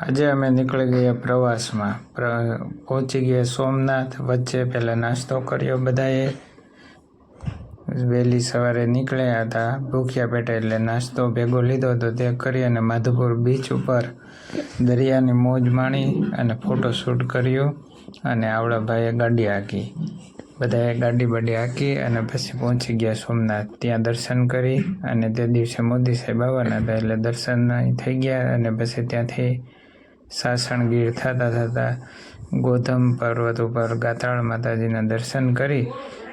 આજે અમે નીકળી ગયા પ્રવાસમાં. પ્ર- પહોંચી ગયા સોમનાથ. વચ્ચે પહેલાં નાસ્તો કર્યો બધાએ. વહેલી સવારે નીકળ્યા હતા. ભૂખ્યા પેટે એટલે નાસ્તો ભેગો લીધો હતો. તે કરી અને માધુપુર બીચ ઉપર દરિયાની મોજ માણી અને ફોટોશૂટ કર્યું અને આવડા ભાઈએ ગાડી હાંકી. બધાએ ગાડી બાડી હાંકી અને પછી પહોંચી ગયા સોમનાથ. ત્યાં દર્શન કરી અને તે દિવસે મોદી સાહેબ આવવાના હતા એટલે દર્શન થઈ ગયા અને પછી ત્યાંથી સાસણગીર થતાં થતાં ગોધમ પર્વત ઉપર ગાતાળ માતાજીના દર્શન કરી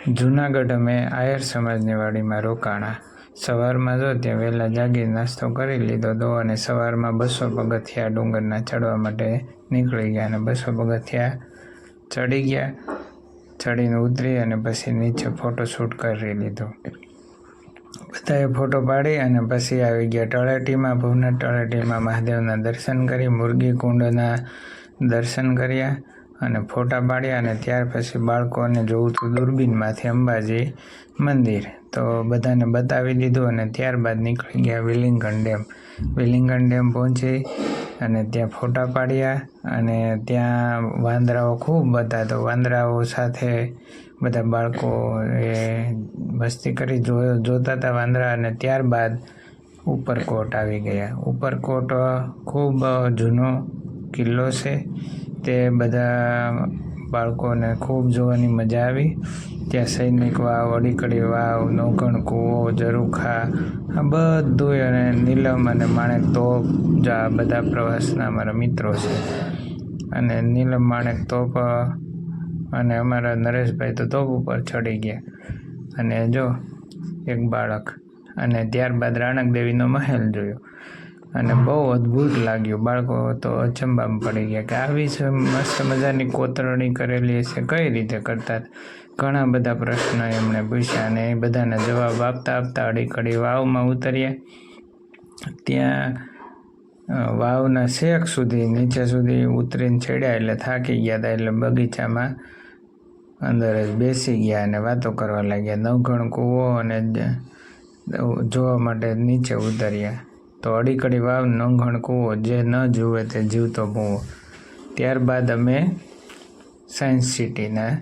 જૂનાગઢ અમે આયર સમાજની વાડીમાં રોકાણા. સવારમાં જો ત્યાં વહેલા જાગી નાસ્તો કરી લીધો હતો અને સવારમાં બસો પગથિયા ડુંગરના ચડવા માટે નીકળી ગયા અને બસો પગથિયા ચડી ગયા. ચડીને ઉતરી અને પછી નીચે ફોટોશૂટ કરી લીધો. બધાએ ફોટો પાડી અને પછી આવી ગયા તળેટીમાં ભવનાથ તળેટીમાં મહાદેવના દર્શન કરી, મુરગી કુંડના દર્શન કર્યા. અને ફોટા પાડ્યા અને ત્યાર પછી બાળકોને જોવું હતું દૂરબીનમાંથી અંબાજી મંદિર. તો બધાને બતાવી દીધું અને ત્યારબાદ નીકળી ગયા વિલિંગન ડેમ. વિલિંગન ડેમ પહોંચી અને ત્યાં ફોટા પાડ્યા અને ત્યાં વાંદરાઓ ખૂબ હતા. તો વાંદરાઓ સાથે બધા બાળકો એ મસ્તી કરી જોતા હતા વાંદરા અને ત્યારબાદ ઉપરકોટ આવી ગયા. ઉપરકોટ ખૂબ જૂનો કિલ્લો છે. તે બધા બાળકોને ખૂબ જોવાની મજા આવી. ત્યાં સૈનિક વાવ, અડીકડી વાવ નોકણ કૂવો ઝરૂખા આ બધું અને નીલમ અને માણેક તોપ જો આ બધા પ્રવાસના અમારા મિત્રો છે. અને નીલમ માણેક તોપ અને અમારા નરેશભાઈ તો તોપ ઉપર ચડી ગયા. અને જો, એક બાળક. અને ત્યારબાદ રાણક દેવીનો મહેલ જોયો. અને બહુ અદ્ભુત લાગ્યું. બાળકો તો અચંબામાં પડી ગયા કે આવી છે મસ્ત મજાની કોતરણી કરેલી છે કઈ રીતે કરતા? ઘણા બધા પ્રશ્નો એમણે પૂછ્યા અને એ બધાના જવાબ આપતા આપતા અડીકડી વાવમાં ઉતર્યા. ત્યાં વાવના શેક સુધી, નીચે સુધી ઉતરીને ચડ્યા એટલે થાકી ગયા હતા એટલે બગીચામાં અંદર જ બેસી ગયા અને વાતો કરવા લાગ્યા. નવઘણ કૂવો અને જોવા માટે નીચે ઉતર્યા. તો અડીકડી વાવ ન કૂવો જે ન જુએ તે જીવતો ભૂવો. ત્યારબાદ અમે સાયન્સ સિટીના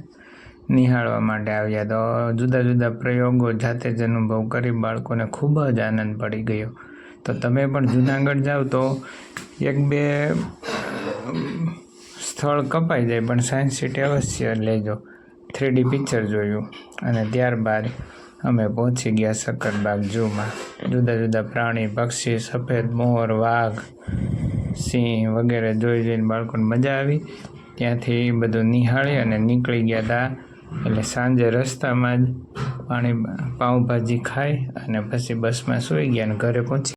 નિહાળવા માટે આવ્યા. તો જુદા જુદા પ્રયોગો જાતે જ અનુભવ કરી બાળકોને ખૂબ જ આનંદ પડી ગયો. તો તમે પણ જુનાગઢ જાઓ તો એક બે સ્થળ કપાઈ જાય, પણ સાયન્સ સિટી અવશ્ય લેજો. થ્રીડી પિક્ચર જોયું. અને ત્યારબાદ અમે પહોંચી ગયા સક્કરબાગ ઝૂમાં જુદા જુદા પ્રાણી, પક્ષી, સફેદ મોર, વાઘ, સિંહ વગેરે જોઈ જોઈને બાળકોને મજા આવી. ત્યાંથી બધું નિહાળી અને નીકળી ગયા હતા એટલે સાંજે રસ્તામાં જ પાણી, પાઉંભાજી ખાઈ અને પછી બસમાં સૂઈ ગયા અને ઘરે પહોંચી